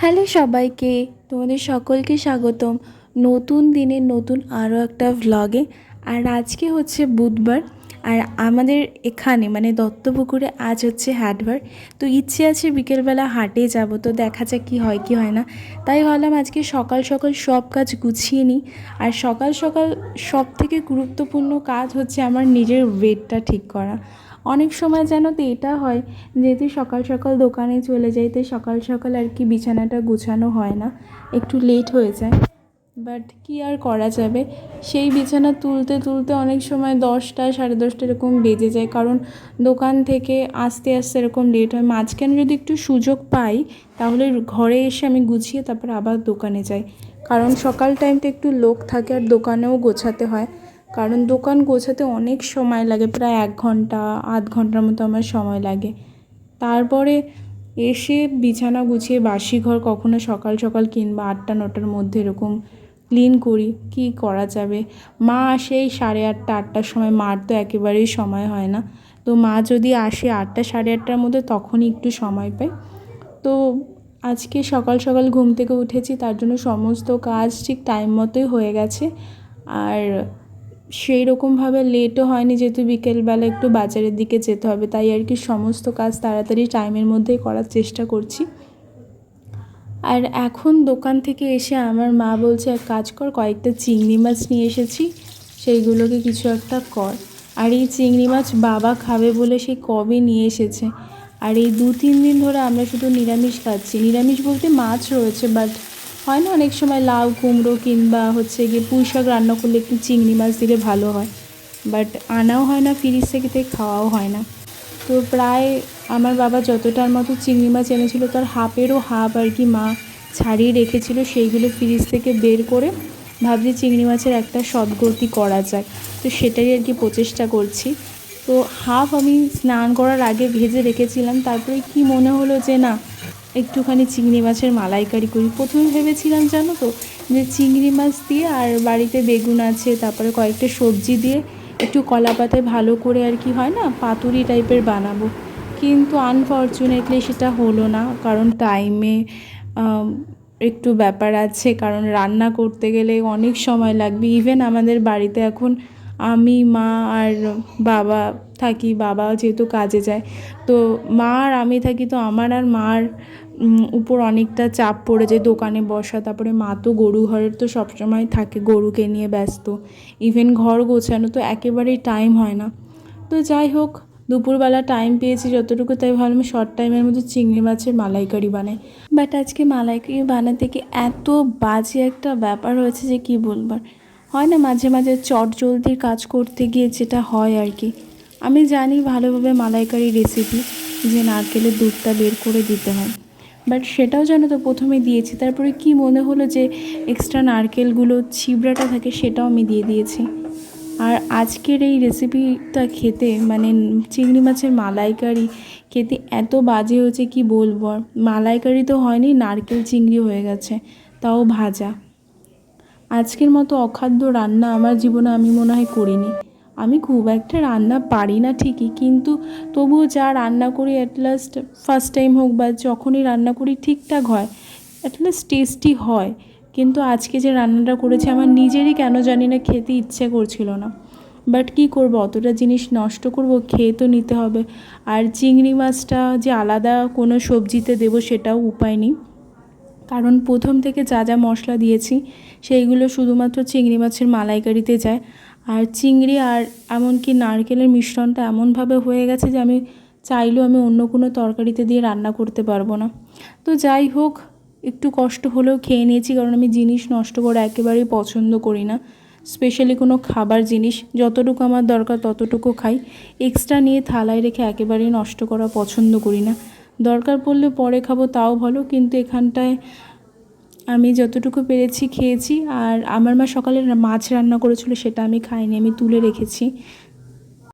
Hello সবাইকে, তোমাদের সকলকে স্বাগতম নতুন দিনের নতুন আরও একটা ভ্লগে আর আজকে হচ্ছে বুধবার, আর আমাদের এখানে মানে দত্তপুকুরে আজ হচ্ছে হাটবার। তো ইচ্ছে আছে বিকেলবেলা হাটে যাব, তো দেখা যাক কী হয়, কি হয় না। তাই ভাবলাম আজকে সকাল সকাল সব কাজ গুছিয়ে নিই। আর সকাল সকাল সব থেকে গুরুত্বপূর্ণ কাজ হচ্ছে আমার নিজের ওয়েটটা ঠিক করা। অনেক সময় যেন তো এটা হয় যেহেতু সকাল সকাল দোকানে চলে যাই তাই সকাল সকাল আর কি বিছানাটা গুছানো হয় না, একটু লেট হয়ে যায়। বাট কি আর করা যাবে? সেই বিছানা তুলতে তুলতে অনেক সময় দশটা, সাড়ে দশটা এরকম বেজে যায়, কারণ দোকান থেকে আসতে আসতে এরকম লেট হয়। মাঝখানে যদি একটু সুযোগ পাই, তাহলে ঘরে এসে আমি গুছিয়ে তারপর আবার দোকানে যাই। কারণ সকাল টাইমটা একটু লোক থাকে আর দোকানেও গোছাতে হয়। কারণ দোকান গোছাতে অনেক সময় লাগে, প্রায় এক ঘণ্টা, আধ ঘণ্টার মতো আমার সময় লাগে। তারপরে এসে বিছানা গুছিয়ে বাসি ঘর কখনো সকাল সকাল কিংবা আটটা, নটার মধ্যে এরকম ক্লিন করি, কি করা যাবে? মা আসে এই সাড়ে আটটা, আটটার সময়, মার তো একেবারেই সময় হয় না। তো মা যদি আসে আটটা, সাড়ে আটটার মধ্যে তখনই একটু সময় পাই তো আজকে সকাল সকাল ঘুম থেকে উঠেছি, তার জন্য সমস্ত কাজ ঠিক টাইম মতোই হয়ে গেছে। আর সেই রকমভাবে লেটও হয়নি যেহেতু বিকেলবেলা একটু বাজারের দিকে যেতে হবে, তাই আর কি সমস্ত কাজ তাড়াতাড়ি টাইমের মধ্যেই করার চেষ্টা করছি। আর এখন দোকান থেকে এসে আমার মা বলছে, এক কাজ কর, কয়েকটা চিংড়ি মাছ নিয়ে এসেছি, সেইগুলোকে কিছু একটা কর। আর এই চিংড়ি মাছ বাবা খাবে বলে সেই কবে নিয়ে এসেছে? আর এই দু তিন দিন ধরে আমরা শুধু নিরামিষ খাচ্ছি। নিরামিষ বলতে মাছ রয়েছে বাট হয় না অনেক সময় লাউ, কুমড়ো কিংবা হচ্ছে গিয়ে পুঁই শাক রান্না করলে একটু চিংড়ি মাছ দিলে ভালো হয়। বাট আনাও হয় না, ফ্রিজ থেকে খাওয়াও হয় না। তো প্রায় আমার বাবা যতটার মতো চিংড়ি মাছ এনেছিল, তার হাফেরও হাফ আর কি মা ছাড়িয়ে রেখেছিল, সেইগুলো ফ্রিজ থেকে বের করে ভাবছি চিংড়ি মাছের একটা সদগতি করা যায় তো সেটাই আর কি প্রচেষ্টা করছি। তো হাফ আমি স্নান করার আগে ভেজে রেখেছিলাম, তারপরে কি মনে হলো যে না একটুখানি চিংড়ি মাছের মালাইকারি করি। প্রথমে ভেবেছিলাম, জানো তো, যে চিংড়ি মাছ দিয়ে আর বাড়িতে বেগুন আছে, তারপরে কয়েকটা সবজি দিয়ে একটু কলা পাতায় ভালো করে আর কি হয় না, পাতুরি টাইপের বানাবো। কিন্তু আনফর্চুনেটলি সেটা হলো না, কারণ টাইমে একটু ব্যাপার আছে, কারণ রান্না করতে গেলে অনেক সময় লাগবে। ইভেন আমাদের বাড়িতে এখন আমি, মা আর বাবা থাকি বাবা যেহেতু কাজে যায়। তো মা আর আমি থাকি, তো আমার আর মার উপর অনেকটা চাপ পড়ে যায় দোকানে বসা। তারপরে মা তো গরু ঘরের তো সবসময় থাকে, গরুকে নিয়ে ব্যস্ত। ইভেন ঘর গোছানো তো একেবারেই টাইম হয় না। তো যাই হোক, দুপুরবেলা টাইম পেয়েছি যতটুকু, তাই ভাবলাম শর্ট টাইমের মধ্যে চিংড়ি মাছের মালাইকারি বানাই। বাট আজকে মালাইকারি বানাতে কি এত বাজে একটা ব্যাপার হয়েছে যে কি বলবার হয় না মাঝে মাঝে চট জলদির কাজ করতে গিয়ে যেটা হয় আর কি। আমি জানি ভালোভাবে মালাইকারি রেসিপি যে নারকেলের দুধটা বের করে দিতে হয়। বাট সেটাও যেন তো প্রথমে দিয়েছি। তারপরে কি মনে হলো যে এক্সট্রা নারকেলগুলো, ছিবড়াটা থাকে সেটাও আমি দিয়ে দিয়েছি। আর আজকের এই রেসিপিটা খেতে মানে চিংড়ি মাছের মালাইকারি খেতে এত বাজে হয়েছে কি বলব আর। মালাইকারি তো হয়নি, নারকেল চিংড়ি হয়ে গেছে, তাও ভাজা। আজকের মতো অখাদ্য রান্না আমার জীবনে আমি মনে হয় করিনি। আমি খুব একটা রান্না পারি না ঠিকই, কিন্তু তবুও যা রান্না করি অ্যাট লাস্ট ফার্স্ট টাইম হোক বা যখনই রান্না করি ঠিকঠাক হয় অ্যাট লাস্ট টেস্টি হয়। কিন্তু আজকে যে রান্নাটা করেছি আমার নিজেরই কেন জানি না খেতে ইচ্ছে করছিল না। বাট কী করব? অতটা জিনিস নষ্ট করব, খেয়ে তো নিতে হবে। আর চিংড়ি মাছটা যে আলাদা কোনো সবজিতে দেবো সেটাও উপায় নেই। কারণ প্রথম থেকে যা যা মশলা দিয়েছি, সেইগুলো শুধুমাত্র চিংড়ি মাছের মালাইকারিতে যায়। আর চিংড়ি আর এমনকি নারকেলের মিশ্রণটা এমনভাবে হয়ে গেছে যে আমি চাইলেও আমি অন্য কোনো তরকারিতে দিয়ে রান্না করতে পারব না। তো যাই হোক, একটু কষ্ট হলেও খেয়ে নিয়েছি কারণ আমি জিনিস নষ্ট করা একেবারেই পছন্দ করি না। স্পেশালি কোনো খাবার জিনিস, যতটুকু আমার দরকার ততটুকু খাই। এক্সট্রা নিয়ে থালায় রেখে একেবারেই নষ্ট করা পছন্দ করি না। দরকার পড়লে পরে খাব, তাও ভালো। কিন্তু এখানটায় আমি যতটুকু পেরেছি খেয়েছি আর আমার মা সকালে মাছ রান্না করেছিল সেটা আমি খাইনি, আমি তুলে রেখেছি।